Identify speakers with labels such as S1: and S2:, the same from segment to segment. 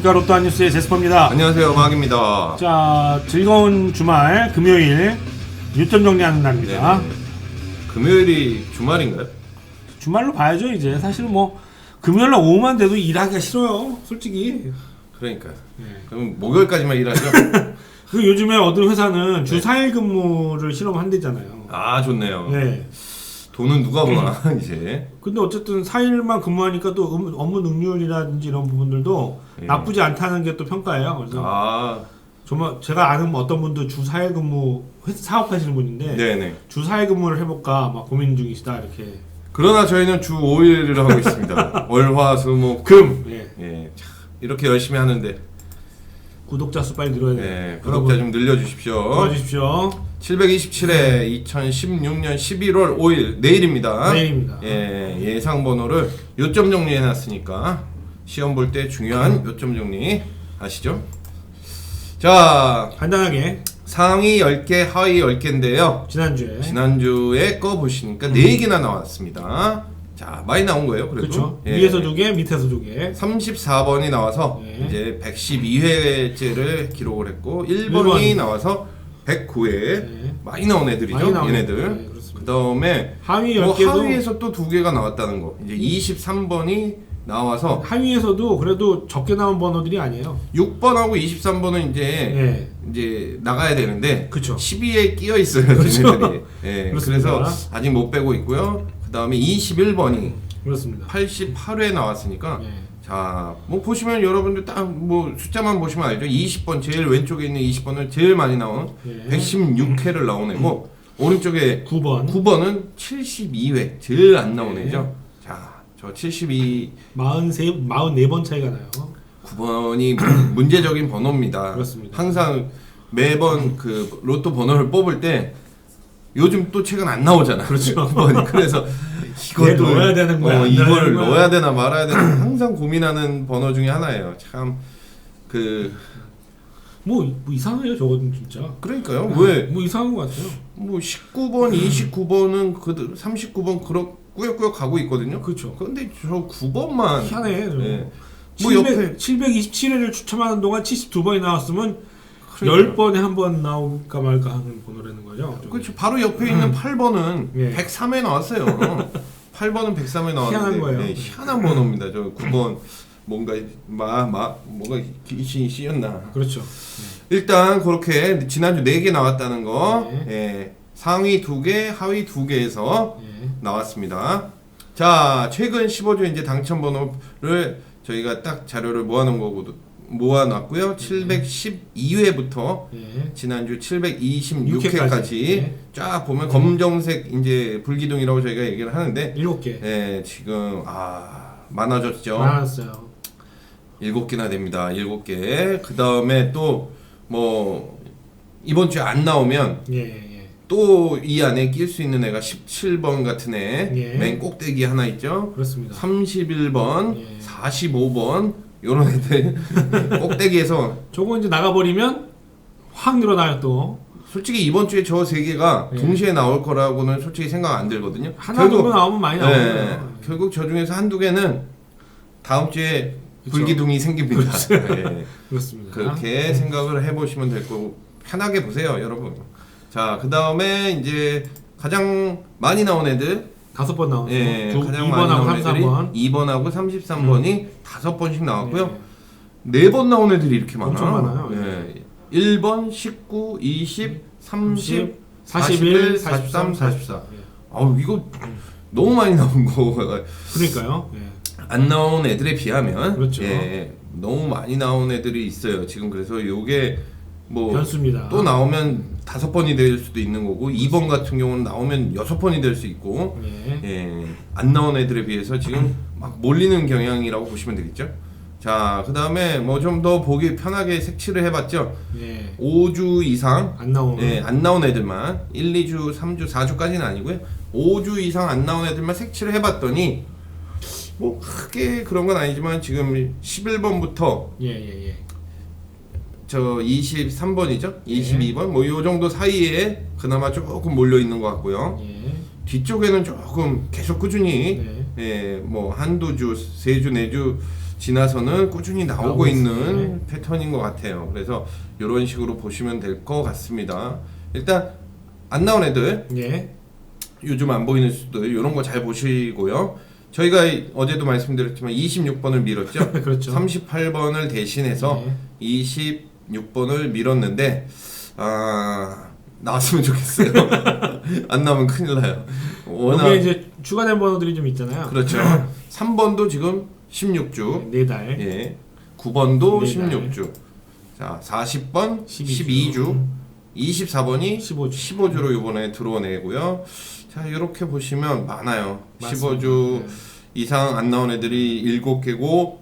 S1: 안녕하십니까 로또 한뉴스의 제스퍼입니다.
S2: 안녕하세요 마학입니다.
S1: 자 즐거운 주말 금요일 유점 정리하는 날입니다.
S2: 네. 금요일이 주말인가요?
S1: 주말로 봐야죠 이제 사실 뭐 금요일 날 오후만 돼도 일하기가 싫어요 솔직히.
S2: 그러니까요.
S1: 네.
S2: 그럼 목요일까지만 일하죠?
S1: 그 요즘에 어떤 회사는 주
S2: 네.
S1: 4일 근무를 실험한대잖아요.
S2: 아 좋네요.
S1: 네.
S2: 돈은 누가 보나 이제.
S1: 근데 어쨌든 4일만 근무하니까 또 음- 업무 능률이라든지 이런 부분들도
S2: 예.
S1: 나쁘지 않다는 게 또 평가예요. 그래서
S2: 아
S1: 정말 제가 아는 뭐 어떤 분도 주 4일 근무 회- 사업하시는 분인데
S2: 네네.
S1: 주 4일 근무를 해볼까 막 고민 중이시다 이렇게.
S2: 그러나 저희는 주 5일을 하고 있습니다. 월화수목금.
S1: 예.
S2: 예. 참, 이렇게 열심히 하는데
S1: 구독자 수 빨리 늘어야 돼요.
S2: 네, 구독자 좀 늘려주십시오.
S1: 도와주십시오.
S2: 727회 2016년 11월 5일 내일입니다.
S1: 내일입니다.
S2: 예, 예상 번호를 요점 정리해 놨으니까 시험 볼 때 중요한 요점 정리 아시죠? 자,
S1: 간단하게
S2: 상위 10개, 하위 10개인데요.
S1: 지난주에
S2: 지난주에 거 보시니까
S1: 음.
S2: 4개나 나왔습니다. 자, 많이 나온 거예요. 그래도.
S1: 그렇죠.
S2: 예.
S1: 위에서 두 개, 밑에서 두 개.
S2: 34번이 나와서
S1: 네.
S2: 이제 112회째를 기록을 했고 1번이
S1: 일번이.
S2: 나와서 109회
S1: 네.
S2: 많이 나온 애들이죠.
S1: 많이
S2: 얘네들.
S1: 네, 그렇습니다.
S2: 그다음에
S1: 하위
S2: 뭐
S1: 10개도
S2: 하위에서 또 두 개가 나왔다는 거. 이제 23번이 나와서
S1: 하위에서도 그래도 적게 나온 번호들이 아니에요.
S2: 6번하고 23번은 이제
S1: 예.
S2: 이제 나가야 되는데
S1: 그쵸.
S2: 12에 끼어 있어요. 걔네들이. 예.
S1: 그렇습니다.
S2: 그래서 아직 못 빼고 있고요. 그다음에 21번이
S1: 그렇습니다.
S2: 88회 나왔으니까
S1: 예.
S2: 자, 뭐 보시면 여러분들 딱 뭐 숫자만 보시면 알죠. 20번 제일 왼쪽에 있는 20번은 제일 많이 나온
S1: 예.
S2: 116회를 나온 애고 오른쪽에
S1: 9번
S2: 9번은 72회 제일 안 나온
S1: 네.
S2: 애죠. 자, 저 72,
S1: 43 44번 차이가 나요.
S2: 9번이 문- 문제적인 번호입니다.
S1: 그렇습니다.
S2: 항상 매번 그 로또 번호를 뽑을 때 요즘 또 책은 안 나오잖아.
S1: 그렇죠.
S2: 9번이. 그래서
S1: 얘 넣어야 되는 거야,
S2: 어,
S1: 넣어야
S2: 이걸
S1: 거야?
S2: 넣어야 되나 말아야 되나 항상 고민하는 번호 중에 하나예요. 참 그
S1: 뭐, 뭐 이상해요, 저거는 진짜.
S2: 그러니까요.
S1: 왜뭐 이상한 것 같아요.
S2: 뭐 19번, 29번은 그 39번 그렇 꾸역꾸역 가고 있거든요.
S1: 그렇죠.
S2: 근데 저 9번만
S1: 희한해.
S2: 예. 뭐
S1: 700,
S2: 옆에
S1: 727회를 추첨하는 동안 72번이 나왔으면
S2: 그러니까요.
S1: 10번에 한 번 나올까 말까 하는 번호라는 거죠. 좀.
S2: 그렇죠. 바로 옆에 있는 8번은
S1: 예.
S2: 103에 나왔어요. 8번은 103에 나왔는데
S1: 희한한 거예요.
S2: 네, 희한한 번호입니다. 저 9번 뭔가 마 마 뭔가 귀신이 씌었나.
S1: 그렇죠.
S2: 일단 그렇게 지난주 4개 나왔다는 거.
S1: 네.
S2: 예. 상위 2개, 하위 2개에서
S1: 예.
S2: 나왔습니다. 자, 최근 15주 이제 당첨 번호를 저희가 딱 자료를 모아 놓은 거고 모아놨고요. 712회부터
S1: 예.
S2: 지난주
S1: 회까지.
S2: 726회까지
S1: 네.
S2: 쫙 보면 검정색 이제 불기둥이라고 저희가 얘기를 하는데
S1: 7개.
S2: 예, 지금 아 많아졌죠.
S1: 많았어요.
S2: 일곱 개나 됩니다. 일곱 개. 그 다음에 또 뭐 이번 주에 안 나오면
S1: 예, 예.
S2: 또 이 안에 낄 수 있는 애가 17번 같은 애,
S1: 예.
S2: 맨 꼭대기 하나 있죠.
S1: 그렇습니다.
S2: 31번,
S1: 예.
S2: 45번 요런 애들 꼭대기에서
S1: 저거 이제 나가버리면 확 늘어나요 또.
S2: 솔직히 이번 주에 저 세 개가
S1: 예.
S2: 동시에 나올 거라고는 솔직히 생각 안 들거든요.
S1: 하나 정도 나오면 많이
S2: 네,
S1: 나오요
S2: 결국 저 중에서 한두 개는 다음 주에
S1: 그쵸.
S2: 불기둥이 생깁니다. 예.
S1: 그렇습니다.
S2: 그렇게 생각을 해보시면 될 거고 편하게 보세요, 여러분. 자, 그 다음에 이제 가장 많이 나온 애들,
S1: 다섯 번.
S2: 예,
S1: 두,
S2: 가장 많이
S1: 2번하고
S2: 나온 애들이
S1: 33번.
S2: 2번하고 33번이 다섯 번씩 나왔고요.
S1: 예.
S2: 네번 나온 애들이 이렇게 많아.
S1: 엄청 많아요.
S2: 예. 1번, 19, 20, 30,
S1: 41,
S2: 43, 44.
S1: 예.
S2: 아우 이거 너무 많이 나온 거.
S1: 그러니까요. 예.
S2: 안 나온 애들에 비하면
S1: 그렇죠.
S2: 예, 너무 많이 나온 애들이 있어요. 지금 그래서 요게 뭐
S1: 변수입니다.
S2: 또 나오면 다섯 번이 될 수도 있는 거고 2번 같은 경우는 나오면 여섯 번이 될 수 있고
S1: 예.
S2: 예, 안 나온 애들에 비해서 지금 막 몰리는 경향이라고 보시면 되겠죠. 자, 그 다음에 뭐 좀 더 보기 편하게 색칠을 해봤죠.
S1: 예.
S2: 5주 이상
S1: 안 나오면
S2: 예, 안 나온 애들만 1, 2주, 3주, 4주까지는 아니고요. 5주 이상 안 나온 애들만 색칠을 해봤더니 뭐 크게 그런 건 아니지만 지금 11번부터
S1: 예, 예, 예.
S2: 저 23번이죠? 22번 예. 뭐요 정도 사이에 그나마 조금 몰려 있는 것 같고요.
S1: 예.
S2: 뒤쪽에는 조금 계속 꾸준히
S1: 네.
S2: 예, 뭐 한두 주, 세 주, 네 주 지나서는 꾸준히 나오고
S1: 나오고
S2: 있는
S1: 네.
S2: 패턴인 것 같아요. 그래서 이런 식으로 보시면 될 것 같습니다. 일단 안 나온 애들
S1: 예.
S2: 요즘 안 보이는 수들 이런 거 잘 보시고요. 저희가 어제도 말씀드렸지만 26번을 밀었죠.
S1: 그렇죠.
S2: 38번을 대신해서
S1: 예.
S2: 20 6번을 밀었는데 아 나왔으면 좋겠어요. 안 나면 큰일 나요. 워낙
S1: 이게 이제 추가된 번호들이 좀 있잖아요.
S2: 그렇죠. 3번도 지금 16주.
S1: 네 달.
S2: 예. 9번도
S1: 네
S2: 16주. 자, 40번
S1: 12주.
S2: 12주. 24번이
S1: 15주.
S2: 15주로 이번에 들어오네고요. 자, 이렇게 보시면 많아요.
S1: 맞습니다.
S2: 15주
S1: 네.
S2: 이상 안 나온 애들이 7개고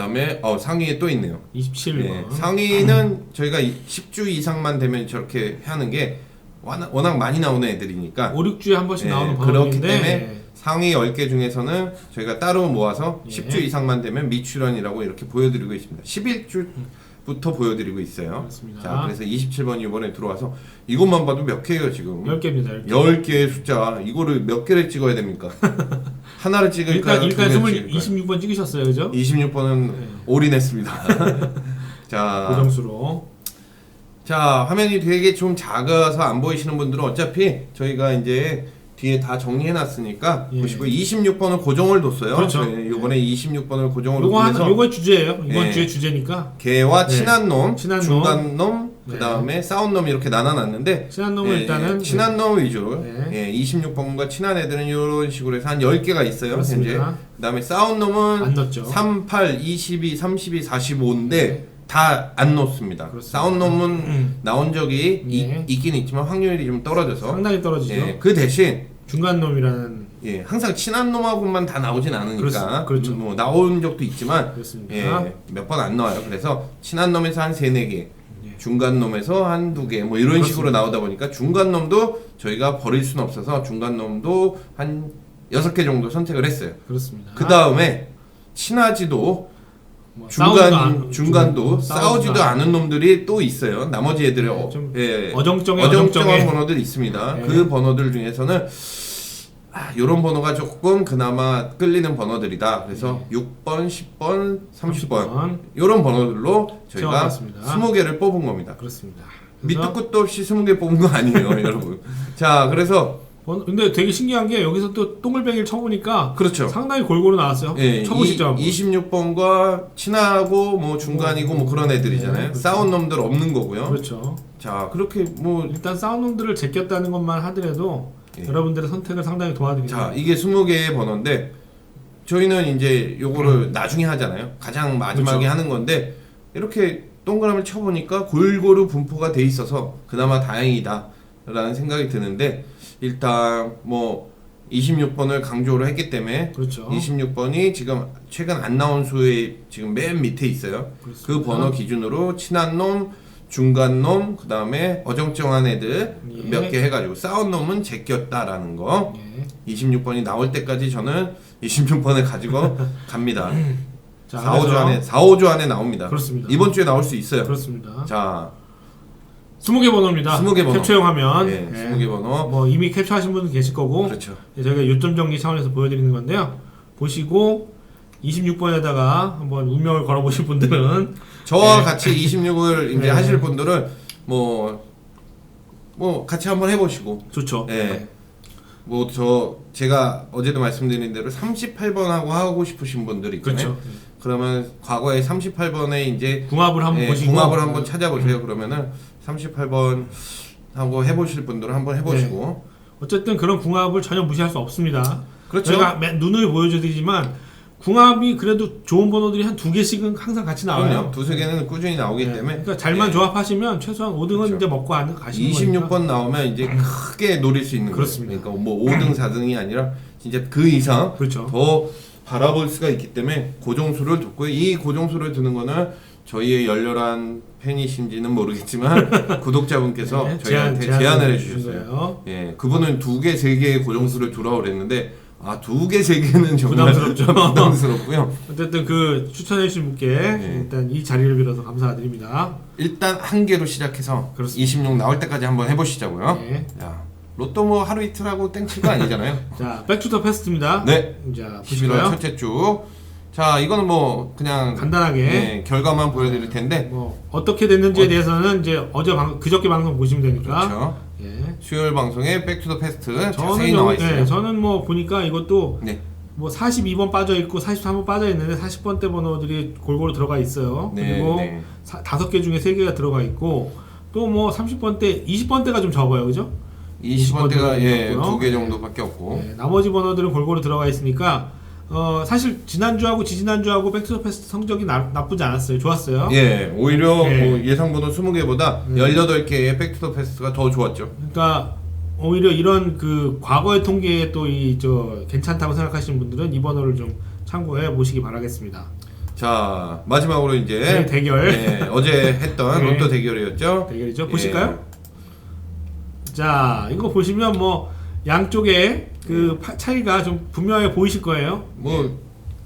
S2: 그다음에 어 상위에 또 있네요.
S1: 27번.
S2: 예, 상위는 저희가 이- 10주 이상만 되면 저렇게 하는 게 워낙, 워낙 많이 나오는 애들이니까
S1: 5, 6주에 한 번씩
S2: 예,
S1: 나오는
S2: 그렇기
S1: 번호인데
S2: 때문에 상위 10개 중에서는 저희가 따로 모아서
S1: 예.
S2: 10주 이상만 되면 미출연이라고 이렇게 보여드리고 있습니다. 11주부터 보여드리고 있어요.
S1: 그렇습니다.
S2: 자, 그래서 27번이 이번에 들어와서 이것만 봐도 몇 개예요 지금?
S1: 10개입니다. 10개.
S2: 10개의 숫자 이거를 몇 개를 찍어야 됩니까? 하나를 찍을까요?
S1: 일단 일단
S2: 두
S1: 20,
S2: 개를 찍을까요?
S1: 26번 찍으셨어요. 그죠?
S2: 26번은
S1: 네.
S2: 올인했습니다. 자,
S1: 고정수로.
S2: 자 화면이 되게 좀 작아서 안 보이시는 분들은 어차피 저희가 이제 뒤에 다 정리해 놨으니까
S1: 예.
S2: 보시고 26번을 고정을 뒀어요.
S1: 그렇죠.
S2: 네, 이번에 26번을 고정을
S1: 요거 하나
S2: 두면서
S1: 요거 주제예요. 이번
S2: 예.
S1: 주에 주제니까
S2: 개와
S1: 네.
S2: 친한 놈,
S1: 친한 놈.
S2: 중간 놈,
S1: 네.
S2: 그 다음에 싸운 놈 이렇게 나눠 놨는데
S1: 친한 놈은
S2: 예,
S1: 일단은
S2: 예, 친한 놈 위주.
S1: 네.
S2: 예, 26번과 친한 애들은 이런 식으로 해서 한 10개가 있어요. 현재.
S1: 그렇습니다.
S2: 그다음에 싸운 놈은
S1: 안 넣었죠.
S2: 3, 8, 22, 32, 45인데
S1: 네.
S2: 다 안 놓습니다.
S1: 그렇습니다.
S2: 싸운 놈은
S1: 음.
S2: 나온 적이
S1: 네.
S2: 이- 있긴 있지만 확률이 좀 떨어져서
S1: 상당히 떨어지죠.
S2: 예, 그 대신
S1: 중간 놈이라는
S2: 예, 항상 친한 놈하고만 다 나오진 않으니까
S1: 그렇습니다. 그렇죠.
S2: 뭐 나온 적도 있지만
S1: 그렇습니다.
S2: 예, 몇 번 안 나와요. 그래서 친한 놈에서 한 세네 개,
S1: 예.
S2: 중간 놈에서 한두 개, 뭐 이런 식으로
S1: 그렇습니다.
S2: 나오다 보니까 중간 놈도 저희가 버릴 수는 없어서 중간 놈도 한 여섯 개 정도 선택을 했어요.
S1: 그렇습니다.
S2: 그 다음에 친하지도
S1: 뭐 싸우지도
S2: 중간
S1: 않-
S2: 중간도
S1: 싸우지도
S2: 싸우지도
S1: 않-
S2: 않은 놈들이 또 있어요. 나머지 애들이
S1: 네,
S2: 어,
S1: 좀
S2: 예,
S1: 어정쩡해
S2: 어정쩡한
S1: 어정쩡해.
S2: 번호들이 있습니다.
S1: 네.
S2: 그 번호들 중에서는 아, 이런 번호가 조금 그나마 끌리는 번호들이다. 그래서
S1: 네.
S2: 6번, 10번, 30번
S1: 30번.
S2: 이런 번호들로 저희가
S1: 채워놨습니다.
S2: 20개를 뽑은 겁니다.
S1: 그렇습니다.
S2: 밑도
S1: 그래서
S2: 끝도 없이 20개 뽑은 거 아니에요, 여러분. 자, 그래서
S1: 번- 근데 되게 신기한 게 여기서 또 동글뱅이를 쳐보니까
S2: 그렇죠.
S1: 상당히 골고루 나왔어요.
S2: 예,
S1: 쳐보시죠. 한번.
S2: 26번과 친하고 뭐 중간이고 뭐 그런 애들이잖아요.
S1: 네, 그렇죠.
S2: 싸운 놈들 없는 거고요.
S1: 그렇죠.
S2: 자, 그렇게 뭐
S1: 일단 싸운 놈들을 제꼈다는 것만 하더라도
S2: 예.
S1: 여러분들의 선택을 상당히 도와드립니다.
S2: 자, 이게 20개의 번호인데 저희는 이제 요거를 나중에 하잖아요. 가장 마지막에
S1: 음. 그렇죠.
S2: 하는 건데 이렇게 동그라미를 쳐 보니까 골고루 분포가 돼 있어서 그나마 다행이다라는 생각이 드는데 일단 뭐 26번을 강조를 했기 때문에
S1: 그렇죠.
S2: 26번이 지금 최근 안 나온 수의 지금 맨 밑에 있어요.
S1: 그렇습니다.
S2: 그 번호 기준으로 친한 놈, 중간 놈, 그 다음에 어정쩡한 애들
S1: 예.
S2: 몇 개 해가지고 싸운 놈은 제꼈다라는 거.
S1: 예.
S2: 26번이 나올 때까지 저는 26번을 가지고 갑니다.
S1: 자,
S2: 4, 5주
S1: 그래서
S2: 안에 4, 5주 안에 나옵니다.
S1: 그렇습니다.
S2: 이번 주에 나올 수 있어요.
S1: 그렇습니다.
S2: 자,
S1: 20개 번호입니다.
S2: 20개 번호.
S1: 캡처용 화면.
S2: 예,
S1: 예.
S2: 20개 번호.
S1: 뭐 이미 캡처하신 분도 계실 거고
S2: 그렇죠.
S1: 예, 저희가 요점 정리 차원에서 보여드리는 건데요. 보시고 26번에다가 한번 운명을 걸어보실 분들은
S2: 저와
S1: 네.
S2: 같이 26을 이제
S1: 네.
S2: 하실 분들은 뭐, 뭐 같이 한번 해보시고
S1: 좋죠.
S2: 예. 뭐 저 제가 어제도 말씀드린 대로 38번하고 하고 싶으신 분들 있잖아요.
S1: 그렇죠.
S2: 그러면 과거에 38번에 이제
S1: 궁합을 한번
S2: 예,
S1: 보시고
S2: 궁합을 한번 찾아보세요. 그러면은 38번 하고 해보실 분들은 한번 해보시고
S1: 어쨌든 그런 궁합을 전혀 무시할 수 없습니다.
S2: 그렇죠.
S1: 저희가 맨 눈을 보여드리지만 궁합이 그래도 좋은 번호들이 한 두 개씩은 항상 같이 나와요.
S2: 그럼요. 두세 개는 꾸준히 나오기
S1: 네,
S2: 때문에
S1: 그러니까 잘만
S2: 예,
S1: 조합하시면 최소한 5등은
S2: 그렇죠.
S1: 이제 먹고 안 가시는 거니까.
S2: 26번 나오면 이제 크게 노릴 수 있는
S1: 그렇습니다.
S2: 거예요. 그러니까 뭐 5등, 4등이 아니라 진짜 그 이상
S1: 그렇죠.
S2: 더 바라볼 수가 있기 때문에 고정수를 뒀고요. 이 고정수를 두는 거는 저희의 열렬한 팬이신지는 모르겠지만 구독자분께서
S1: 네,
S2: 저희한테
S1: 제안-
S2: 제안을
S1: 제안을
S2: 해주셨어요.
S1: 예,
S2: 그분은 두 개, 세 개의 고정수를 두라고 그랬는데 아, 두 개, 세 개는 정말
S1: 부담스럽죠.
S2: 부담스럽고요.
S1: 어쨌든 그 추천해주신 분께
S2: 네.
S1: 일단 이 자리를 빌어서 감사드립니다.
S2: 일단 한 개로 시작해서
S1: 그렇습니다.
S2: 26 나올 때까지 한번 해보시자고요.
S1: 네.
S2: 야, 로또 뭐 하루 이틀 하고 땡칠 거 아니잖아요.
S1: 자, 백투더 패스트입니다.
S2: 네.
S1: 자,
S2: 11월
S1: 보실까요?
S2: 첫째 주. 자, 이거는 뭐 그냥
S1: 간단하게
S2: 예, 결과만 보여드릴 텐데
S1: 뭐 어떻게 됐는지에
S2: 어-
S1: 대해서는 이제 어제 방 그저께 방송 보시면 되니까.
S2: 그렇죠.
S1: 예.
S2: 수요일 방송에 백투더 패스트 자세히 나와 있어요.
S1: 예, 저는 뭐 보니까 이것도
S2: 네.
S1: 뭐 42번 빠져 있고 43번 빠져 있는데 40번대 번호들이 골고루 들어가 있어요.
S2: 네,
S1: 그리고
S2: 네.
S1: 사- 다섯 개 중에 세 개가 들어가 있고 또 뭐 30번대, 20번대가 좀 적어요, 그죠?
S2: 20번대가 예,
S1: 있고요.
S2: 두 개 정도밖에 없고.
S1: 네, 나머지 번호들은 골고루 들어가 있으니까 어, 사실 지난주하고 지지난주하고 백투더 패스트 성적이 나, 나쁘지 않았어요. 좋았어요.
S2: 예, 오히려
S1: 네.
S2: 뭐 예상 번호 20개보다
S1: 네.
S2: 18개의 백투더 패스트가 더 좋았죠.
S1: 그러니까 오히려 이런 그 과거의 통계에 또 이 저 괜찮다고 생각하시는 분들은 이 번호를 좀 참고해 보시기 바라겠습니다.
S2: 자, 마지막으로 이제
S1: 네, 대결.
S2: 예, 어제 했던
S1: 네.
S2: 로또 대결이었죠.
S1: 대결이죠.
S2: 예.
S1: 보실까요? 자, 이거 보시면 뭐 양쪽에 그 파- 차이가 좀 분명하게 보이실 거예요.
S2: 뭐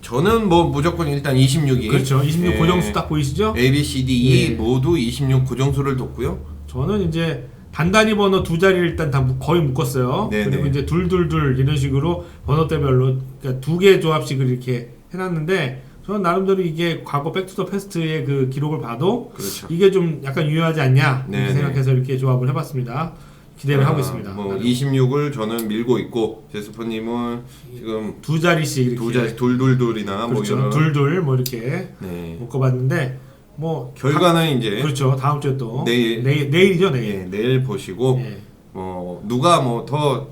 S2: 저는 뭐 무조건 일단 26이
S1: 그렇죠. 26
S2: 예.
S1: 고정수 딱 보이시죠?
S2: A, B, C, D, E
S1: 예.
S2: 모두 26 고정수를 뒀고요.
S1: 저는 이제 단단히 번호 두 자리를 일단 다 묶- 거의 묶었어요.
S2: 네,
S1: 그리고
S2: 네.
S1: 이제 둘둘둘 이런 식으로 번호대별로 그러니까 두 개 조합씩을 이렇게 해놨는데 저는 나름대로 이게 과거 백투더 패스트의 그 기록을 봐도
S2: 그렇죠.
S1: 이게 좀 약간 유효하지 않냐
S2: 네,
S1: 이렇게
S2: 네.
S1: 생각해서 이렇게 조합을 해봤습니다. 기대를
S2: 아,
S1: 하고 있습니다.
S2: 뭐 26을 저는 밀고 있고 제스퍼님은 지금
S1: 두 자리씩 이렇게
S2: 두 자리 둘둘둘이나
S1: 그렇죠.
S2: 뭐 이런
S1: 둘둘 뭐 이렇게
S2: 네.
S1: 묶어봤는데 뭐
S2: 결과는
S1: 다-
S2: 이제
S1: 그렇죠. 다음 주에 또
S2: 내일.
S1: 내일 내일이죠 내일.
S2: 예, 내일 보시고
S1: 예.
S2: 뭐 누가 뭐 더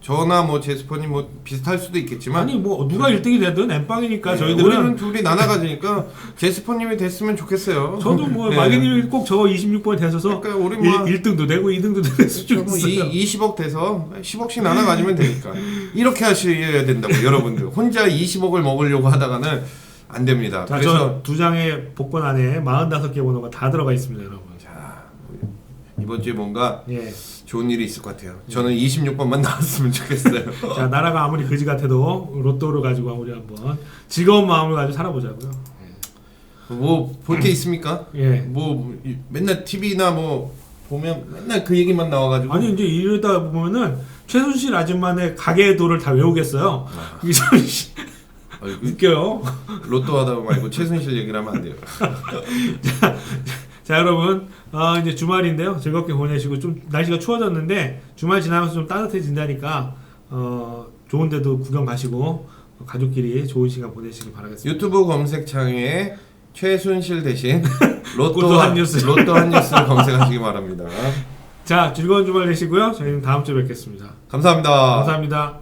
S2: 저나 뭐 제스퍼님 뭐 비슷할 수도 있겠지만
S1: 아니 뭐 누가 1등이 되든 엠빵이니까
S2: 네,
S1: 저희들은
S2: 우리는 둘이 나눠 가지니까 제스퍼님이 됐으면 좋겠어요.
S1: 저도 뭐
S2: 네.
S1: 마개님이 꼭 저 26번에 되셔서
S2: 그러니까 우리 뭐
S1: 1, 등도 되고 2등도 됐으면
S2: 뭐. 이, 20억 돼서 10억씩 나눠 가지면 되니까 이렇게 하셔야 된다고 여러분들 혼자 20억을 먹으려고 하다가는 안 됩니다.
S1: 자,
S2: 그래서
S1: 저두 장의 복권 안에 45개 번호가 다 들어가 있습니다, 여러분.
S2: 자 이번 주에 뭔가
S1: 예.
S2: 좋은 일이 있을 것 같아요. 저는 26번만 나왔으면 좋겠어요.
S1: 자, 나라가 아무리 거지 같아도 로또를 가지고 우리 한번 즐거운 마음을 가지고 살아보자고요.
S2: 뭐 볼 게 있습니까?
S1: 예.
S2: 뭐 이- 맨날 TV나 뭐 보면 맨날 그 얘기만 나와가지고
S1: 아니 이제 이러다 보면은 최순실 아줌마네 가게 도를 다 외우겠어요. 이게 참 씨,
S2: 아이고,
S1: 웃겨요.
S2: 로또 하다 말고 최순실 얘기를 하면 안 돼요.
S1: 자 여러분 어, 이제 주말인데요 즐겁게 보내시고 좀 날씨가 추워졌는데 주말 지나면서 좀 따뜻해진다니까 어, 좋은데도 구경 가시고 가족끼리 좋은 시간 보내시길 바라겠습니다.
S2: 유튜브 검색창에 최순실 대신
S1: 로또 한 뉴스.
S2: 로또 한 뉴스를 검색하시기 바랍니다.
S1: 자 즐거운 주말 되시고요. 저희는 다음 주에 뵙겠습니다.
S2: 감사합니다.
S1: 감사합니다.